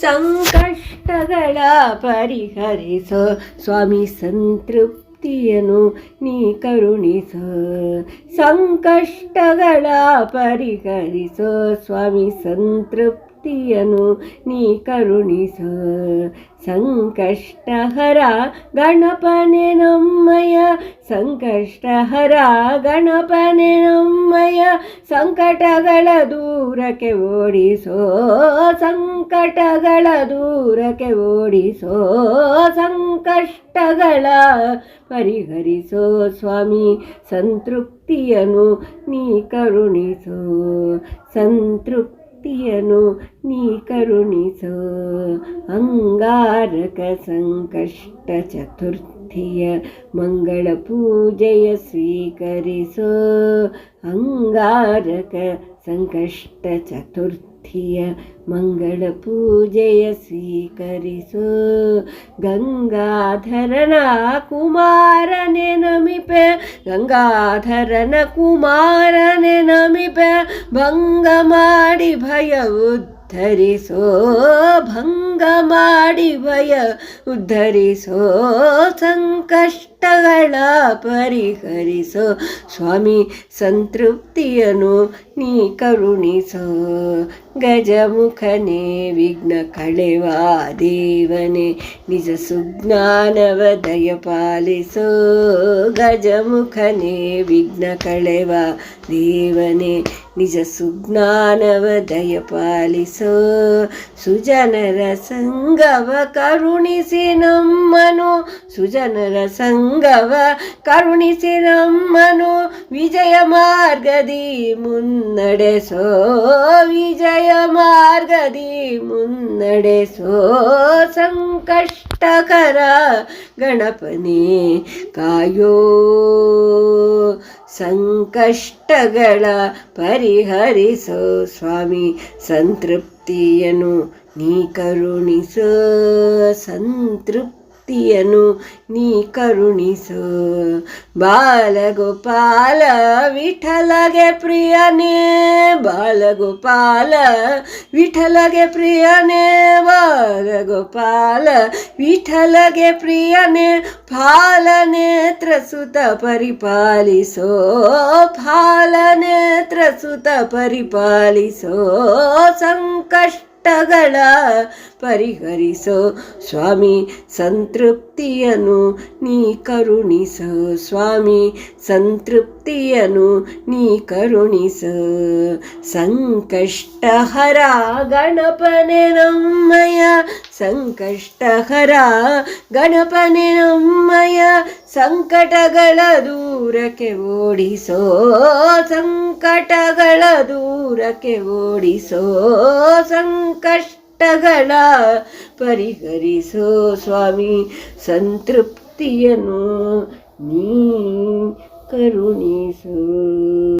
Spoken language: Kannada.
ಸಂಕಷ್ಟಗಳ ಪರಿಹರಿಸೋ. ಸ್ವಾಮಿ ಸಂತೃಪ್ತಿಯನು ನೀ ಕರುಣಿಸೋ. ಸಂಕಷ್ಟಗಳ ಪರಿಹರಿಸೋ. ಸ್ವಾಮಿ ಸಂತೃಪ್ತಿಯನು ನೀ ಕರುಣಿಸ. ಸಂಕಷ್ಟಹರ ಗಣಪನೆ ನಮ್ಮಯ ಸಂಕಷ್ಟಹರ ಗಣಪನೆ ನಮ್ಮಯ ಸಂಕಟಗಳ ದೂರಕ್ಕೆ ಓಡಿಸೋ, ಸಂಕಟಗಳ ದೂರಕ್ಕೆ ಓಡಿಸೋ, ಸಂಕಷ್ಟಗಳ ಪರಿಹರಿಸೋ ಸ್ವಾಮಿ, ಸಂತೃಪ್ತಿಯನು ನೀ ಕರುಣಿಸೋ. ಸಂತೃಪ್ತಿಯನು ನೀ ಕರುಣಿಸೋ. ಅಂಗಾರಕ ಸಂಕಷ್ಟ ಚತುರ್ಥಿಯ ಮಂಗಳ ಪೂಜೆಯ ಸ್ವೀಕರಿಸೋ. ಅಂಗಾರಕ ಸಂಕಷ್ಟ ಚತುರ್ಥಿಯ ಮಂಗಳ ಪೂಜೆಯ ಸ್ವೀಕರಿಸೋ. ಗಂಗಾಧರನ ಕುಮಾರನೆ ನಮಿಪೆ. ಗಂಗಾಧರನ ಕುಮಾರನೆ ಭಂಗ ಮಾಡಿ ಭಯ ಉದ್ಧರಿಸೋ ಭಂಗ ಮಾಡಿ ಭಯ ಉದ್ಧರಿಸೋ ಸಂಕಷ್ಟಗಳ ಪರಿಹರಿಸೋ. ಸ್ವಾಮಿ ಸಂತೃಪ್ತಿಯನು ನೀ ಕರುಣಿಸೋ. ಗಜಮುಖನೇ ವಿಘ್ನ ಕಳೆವ ದೇವನೇ, ನಿಜ ಸುಜ್ಞಾನವ ದಯ ಪಾಲಿಸೋ. ಗಜಮುಖನೇ ವಿಘ್ನ ಕಳೆವ ದೇವನೇ ನಿಜ ಸುಜ್ಞಾನವ ದಯ ಪಾಲಿಸೋ ಸುಜನರ ಸಂಗವ ಕರುಣಿಸಿ ನಮ್ಮನು ಸುಜನರ ಸಂಗವ ಕರುಣಿಸಿ ನಮ್ಮನು ವಿಜಯ ಮಾರ್ಗದಿ ಮುನ್ನಡೆಸೋ, ವಿಜಯ ಮಾರ್ಗದಿ ಮುನ್ನಡೆಸೋ ಸಂಕಷ್ಟಕರ ಗಣಪನೇ ಕಾಯೋ. ಸಂಕಷ್ಟಗಳ ಪರಿಹರಿಸೋ ಸ್ವಾಮಿ ಸಂತೃಪ್ತಿಯನು ನೀ ಕರುಣಿಸೋ ಸಂತೃಪ್ತಿಯನು ನೀ ಕರುಣಿಸು. ಬಾಲಗೋಪಾಲ ವಿಠಲಗೆ ಪ್ರಿಯನೇ, ಬಾಲಗೋಪಾಲ ವಿಠಲಗೆ ಪ್ರಿಯನೇ, ಬಾಲಗೋಪಾಲ ವಿಠಲಗೆ ಪ್ರಿಯನೇ, ಫಾಲನೇತ್ರ ಸುತ ಪರಿಪಾಲಿಸೋ, ಫಾಲನೇತ್ರ ಸುತ ಪರಿಪಾಲಿಸೋ, ಸಂಕಷ್ಟ ಕಷ್ಟಗಳ ಪರಿಹರಿಸೋ. ಸ್ವಾಮಿ, ಸಂತೃಪ್ತಿಯನು ನೀ ಕರುಣಿಸೋ. ಸ್ವಾಮಿ, ಸಂತೃಪ್ತಿಯನು ನೀ ಕರುಣಿಸೋ. ಸಂಕಷ್ಟಹರ ಗಣಪನೆ ನಮ್ಮಯ ಸಂಕಷ್ಟಹರ ಗಣಪನೆ ನಮ್ಮಯ ಸಂಕಟಗಳ ದೂರಕ್ಕೆ ಓಡಿಸೋ ಸಂಕಟಗಳ ದೂರಕ್ಕೆ ಓಡಿಸೋ ಸಂಕಷ್ಟಗಳ ಪರಿಹರಿಸೋ ಸ್ವಾಮಿ ಸಂತೃಪ್ತಿಯನ್ನು ನೀ ಕರುಣಿಸೋ.